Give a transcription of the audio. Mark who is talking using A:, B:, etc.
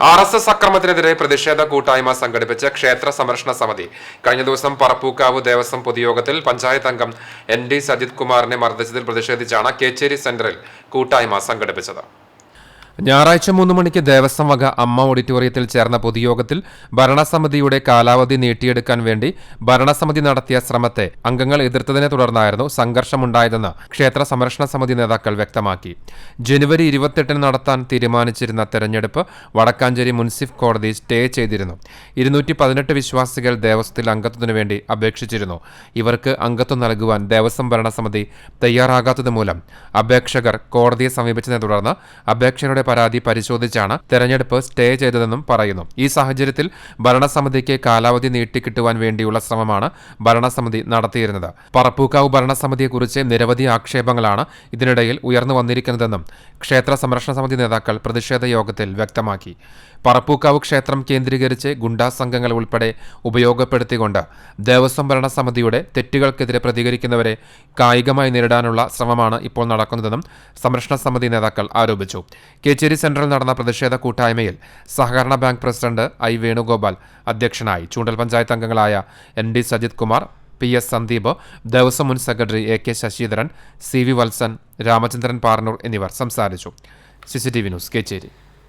A: R S S അക്രമത്തിനെതിരെ പ്രതിഷേധ കൂട്ടായ്മ സംഘടിപ്പിച്ച ക്ഷേത്ര സംരക്ഷണ സമിതി. കഴിഞ്ഞ ദിവസം പറപ്പൂക്കാവ് ദേവസ്വം പൊതുയോഗത്തിൽ പഞ്ചായത്ത് അംഗം എൻ ഡി സജിത് കുമാറിനെ മർദ്ദിച്ചതിൽ പ്രതിഷേധിച്ചാണ് കേച്ചേരി സെന്ററിൽ കൂട്ടായ്മ സംഘടിപ്പിച്ചത്. ഞായറാഴ്ച മൂന്ന് മണിക്ക് ദേവസ്വം വക അമ്മ ഓഡിറ്റോറിയത്തിൽ ചേർന്ന പൊതുയോഗത്തിൽ ഭരണസമിതിയുടെ കാലാവധി നീട്ടിയെടുക്കാൻ വേണ്ടി ഭരണസമിതി നടത്തിയ ശ്രമത്തെ അംഗങ്ങൾ എതിർത്തതിനെ തുടർന്നായിരുന്നു സംഘർഷമുണ്ടായതെന്ന് ക്ഷേത്ര സംരക്ഷണ സമിതി നേതാക്കൾ വ്യക്തമാക്കി. ജനുവരി ഇരുപത്തെട്ടിന് നടത്താൻ തീരുമാനിച്ചിരുന്ന തെരഞ്ഞെടുപ്പ് വടക്കാഞ്ചേരി മുൻസിഫ് കോടതി സ്റ്റേ ചെയ്തിരുന്നു. ഇരുന്നൂറ്റി പതിനെട്ട് വിശ്വാസികൾ ദേവസ്വത്തിൽ അംഗത്വത്തിനു വേണ്ടി അപേക്ഷിച്ചിരുന്നു. ഇവർക്ക് അംഗത്വം നൽകുവാൻ ദേവസ്വം ഭരണസമിതി തയ്യാറാകാത്തതുമൂലം അപേക്ഷകർ കോടതിയെ സമീപിച്ചതിനെ തുടർന്ന് അപേക്ഷകരുടെ പരാതി പരിശോധിച്ചാണ് തെരഞ്ഞെടുപ്പ് സ്റ്റേ ചെയ്തതെന്നും പറയുന്നു. ഈ സാഹചര്യത്തിൽ ഭരണസമിതിക്ക് കാലാവധി നീട്ടിക്കിട്ടുവാൻ വേണ്ടിയുള്ള ശ്രമമാണ് ഭരണസമിതി നടത്തിയിരുന്നത്. പറപ്പൂക്കാവ് ഭരണസമിതിയെക്കുറിച്ച് നിരവധി ആക്ഷേപങ്ങളാണ് ഇതിനിടയിൽ ഉയർന്നു വന്നിരിക്കുന്നതെന്നും ക്ഷേത്ര സംരക്ഷണ സമിതി നേതാക്കൾ പ്രതിഷേധ യോഗത്തിൽ വ്യക്തമാക്കി. പറപ്പൂക്കാവ് ക്ഷേത്രം കേന്ദ്രീകരിച്ച് ഗുണ്ടാ സംഘങ്ങൾ ഉൾപ്പെടെ ഉപയോഗപ്പെടുത്തിക്കൊണ്ട് ദേവസ്വം ഭരണസമിതിയുടെ തെറ്റുകൾക്കെതിരെ പ്രതികരിക്കുന്നവരെ കായികമായി നേരിടാനുള്ള ശ്രമമാണ് ഇപ്പോൾ നടക്കുന്നതെന്നും സംരക്ഷണ സമിതി നേതാക്കൾ ആരോപിച്ചു. കേച്ചേരി സെന്ററിൽ നടന്ന പ്രതിഷേധ കൂട്ടായ്മയിൽ സഹകരണ ബാങ്ക് പ്രസിഡന്റ് ഐ വേണുഗോപാൽ അധ്യക്ഷനായി. ചൂണ്ടൽ പഞ്ചായത്ത് അംഗങ്ങളായ N D Sajith Kumar P S Sandeep Devaswom മുൻ secretary A K Sasidharan C V Valsan Ramachandran Parnoor എന്നിവർ സംസാരിച്ചു. C C T V news Kechery.